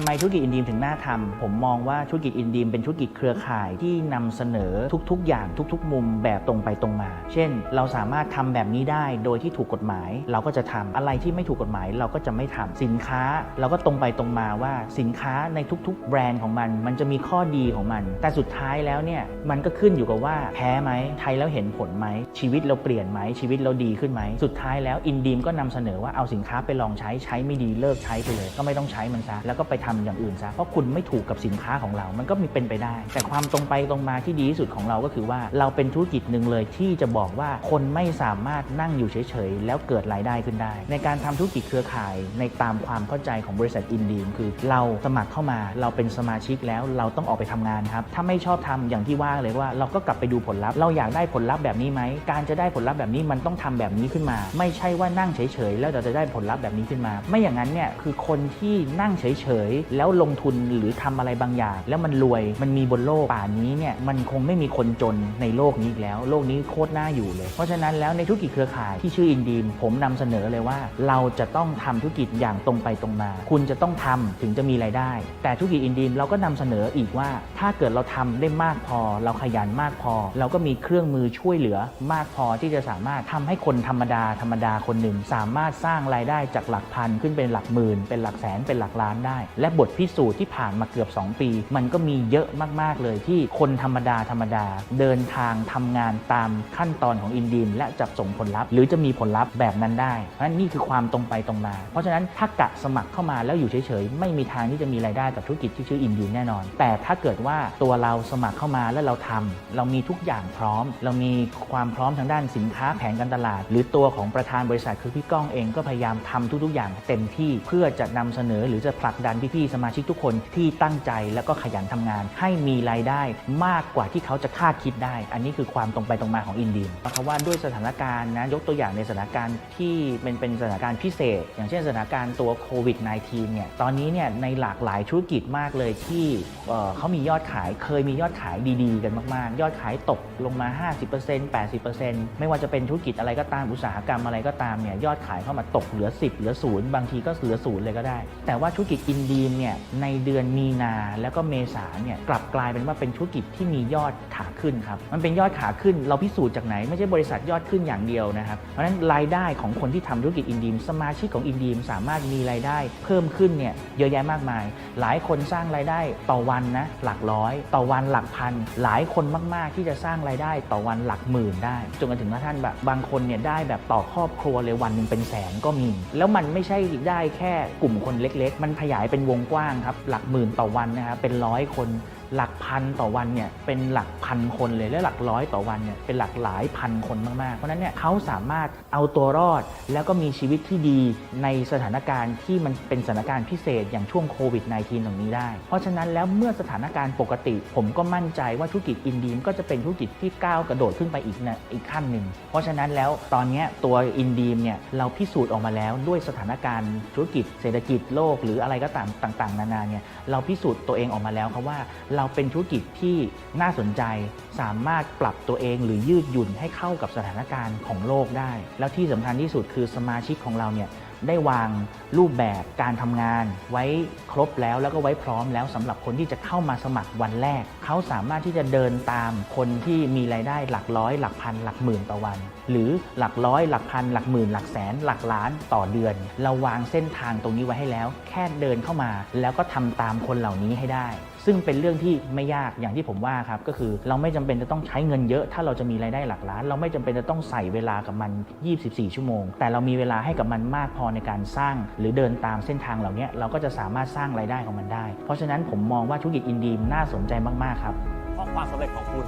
ทำไมธุรกิจอินดีมถึงน่าทำผมมองว่าธุรกิจอินดีมเป็นธุรกิจเครือข่ายที่นำเสนอทุก ๆ อย่างทุก ๆ มุมแบบตรงไปตรงมา เช่น เราสามารถทำแบบนี้ได้โดยที่ถูกกฎหมาย เราก็จะทำอะไรที่ไม่ถูกกฎหมายเราก็จะไม่ทำสินค้า เราก็ตรงไปตรงมาว่าสินค้าในทุก ๆ แบรนด์ของมัน มันจะมีข้อดีของมัน แต่สุดท้ายแล้วเนี่ยมันก็ขึ้นอยู่กับว่าแพ้ไหมใช้แล้วเห็นผลไหมชีวิตเราเปลี่ยนไหมชีวิตเราดีขึ้นไหมสุดท้ายแล้วอินดีมก็นำเสนอว่าเอาสินค้าไปลองใช้ใช้ไม่ดีเลิกใช้ไปเลย ก็ไม่ต้องใช้มันซะแล้วก็ไปทำอย่างอื่นซะเพราะคุณไม่ถูกกับสินค้าของเรา มันก็มีเป็นไปได้ แต่ความตรงไปตรงมาที่ดีที่สุดของเราก็คือว่าเราเป็นธุรกิจหนึ่งเลยที่จะบอกว่าคนไม่สามารถนั่งอยู่เฉยๆ แล้วเกิดรายได้ขึ้นได้ ในการทำธุรกิจเครือข่ายในตามความเข้าใจของบริษัทอินดีมคือเราสมัครเข้ามาเราเป็นสมาชิกแล้วเราต้องออกไปทำงานครับถ้าไม่ชอบทำอย่างที่ว่าเลยว่าเราก็กลับไปดูผลลัพธ์เราอยากได้ผลลัพธ์แบบนี้ไหมการจะได้ผลลัพธ์แบบนี้มันต้องทำแบบนี้ขึ้นมา ไม่ใช่ว่านั่งเฉยๆ แล้วเราจะได้ผลลัพธ์แบบนี้ขึ้นมา ไม่อย่างนั้นเนี่ยคือคนที่นั่งเฉยแล้วลงทุนหรือทำอะไรบางอย่าง แล้วมันรวยมันมีบนโลกป่านนี้เนี่ยมันคงไม่มีคนจนในโลกนี้อีกแล้ว โลกนี้โคตรน่าอยู่เลย เพราะฉะนั้นแล้วในธุรกิจเครือข่ายที่ชื่ออินดีมผมนำเสนอเลยว่า เราจะต้องทำธุรกิจอย่างตรงไปตรงมา คุณจะต้องทำถึงจะมีรายได้ แต่ธุรกิจอินดีมเราก็นำเสนออีกว่า ถ้าเกิดเราทำได้มากพอ เราขยันมากพอ เราก็มีเครื่องมือช่วยเหลือมากพอที่จะสามารถทำให้คนธรรมดาธรรมดาคนหนึ่ง สามารถสร้างรายได้จากหลักพันขึ้นเป็นหลักหมื่นเป็นหลักแสนเป็นหลักล้านได้ และบทพิสูจน์ที่ผ่านมาเกือบ 2 ปี มันก็มีเยอะมาก ๆ เลยที่คนธรรมดาธรรมดา เดินทางทำงานตามขั้นตอนของอินดีมและจับส่งผลลัพธ์ หรือจะมีผลลัพธ์แบบนั้นได้ เพราะฉะนั้นนี่คือความตรงไปตรงมา เพราะฉะนั้นถ้ากะสมัครเข้ามาแล้วอยู่เฉยๆ ไม่มีทางที่จะมีรายได้กับธุรกิจที่ชื่ออินดีมแน่นอน แต่ถ้าเกิดว่าตัวเราสมัครเข้ามาแล้วเราทำเรามีทุกอย่างพร้อม เรามีความพร้อมทางด้านสินค้าแผนการตลาด หรือตัวของประธานบริษัทคือพี่ก้องเองก็พยายามทำทุกๆอย่างเต็มที่เพื่อจะนำเสนอหรือจะผลักดันพี่ๆสมาชิกทุกคนที่ตั้งใจแล้วก็ขยันทำงาน ให้มีรายได้มากกว่าที่เขาจะคาดคิดได้ อันนี้คือความตรงไปตรงมาของอินดีมเพราะว่าด้วยสถานการณ์นะยกตัวอย่างในสถานการณ์ที่เป็นเป็นสถานการณ์พิเศษ อย่างเช่นสถานการณ์ตัวโควิด -19 เนี่ยตอนนี้เนี่ยในหลากหลายธุรกิจมากเลยที่เเขามียอดขายเคยมียอดขายดีๆ กันมากๆ ยอดขายตกลงมา 50% 80%ไม่ว่าจะเป็นธุรกิจอะไรก็ตามอุตสาหกรรมอะไรก็ตามเนี่ยยอดขายเข้ามาตกเหลือ 10 เหลือศูนย์บางทีก็เหลือศูนย์เลยก็ได้ แต่ว่าธุรกิจอินดีมเนี่ยในเดือนมีนาแล้วก็เมษาเนี่ยกลับกลายเป็นว่าเป็นธุรกิจที่มียอดขาขึ้นครับมันเป็นยอดขาขึ้นเราพิสูจน์จากไหน ไม่ใช่บริษัทยอดขึ้นอย่างเดียวนะครับเพราะฉะนั้นรายได้ของคนที่ทำธุรกิจอินดีมสมาชิกของอินดีมสามารถมีรายได้เพิ่มขึ้นเนี่ยเยอะแยะมากมาย หลายคนสร้างรายได้ต่อวันนะหลักร้อย ต่อวันหลักพัน หลายคนมาก ๆ ที่จะสร้างรายได้ต่อวันหลักหมื่นได้จนกระทั่งท่านแบบบางคนเนี่ยได้แบบต่อครอบครัวเลยวันหนึ่งเป็นแสนก็มี แล้วมันไม่ใช่ได้แค่กลุ่มคนเล็ก ๆ มันขยายเป็นวงกว้างครับหลักหมื่นต่อวันนะครับเป็นร้อยคน หลักพันต่อวันเนี่ยเป็นหลักพันคนเลยและหลักร้อยต่อวันเนี่ยเป็นหลักหลายพันคนมากๆ เพราะนั้นเนี่ยเขาสามารถเอาตัวรอด แล้วก็มีชีวิตที่ดีในสถานการณ์ที่มันเป็นสถานการณ์พิเศษอย่างช่วงโควิด -19 ตรงนี้ได้ เพราะฉะนั้นแล้วเมื่อสถานการณ์ปกติ ผมก็มั่นใจว่าธุรกิจอินดีมก็จะเป็นธุรกิจที่ก้าวกระโดดขึ้นไปอีกนะอีกขั้นหนึ่งเพราะฉะนั้นแล้วตอนนี้ตัวอินดีมเนี่ยเราพิสูจน์ออกมาแล้วด้วยสถานการณ์ธุรกิจเศรษฐกิจโลก หรืออะไรก็ตามต่าง ๆ นานาเนี่ยเราพิสูจน์ตัวเองออกมาแล้วครับว่าเราเป็นธุรกิจที่น่าสนใจ สามารถปรับตัวเองหรือยืดหยุ่นให้เข้ากับสถานการณ์ของโลกได้ แล้วที่สำคัญที่สุดคือสมาชิกของเราเนี่ยได้วางรูปแบบการทำงาน ไว้ครบแล้วแล้วก็ไว้พร้อมแล้วสำหรับคนที่จะเข้ามาสมัครวันแรก เขาสามารถที่จะเดินตามคนที่มีรายได้หลักร้อย หลักพัน หลักหมื่นต่อวัน หรือหลักร้อย หลักพัน หลักหมื่น หลักแสน หลักล้านต่อเดือน เราวางเส้นทางตรงนี้ไว้ให้แล้ว แค่เดินเข้ามา แล้วก็ทำตามคนเหล่านี้ให้ได้ ซึ่งเป็นเรื่องที่ไม่ยากอย่างที่ผมว่าครับก็คือเราไม่จำเป็นจะต้องใช้เงินเยอะ ถ้าเราจะมีรายได้หลักล้าน เราไม่จำเป็นจะต้องใส่เวลากับมัน 24 ชั่วโมง แต่เรามีเวลาให้กับมันมากพอในการสร้าง หรือเดินตามเส้นทางเหล่านี้เราก็จะสามารถสร้างรายได้ของมันได้ เพราะฉะนั้นผมมองว่าธุรกิจอินดีมน่าสนใจมากๆครับเพราะความสำเร็จของคุณ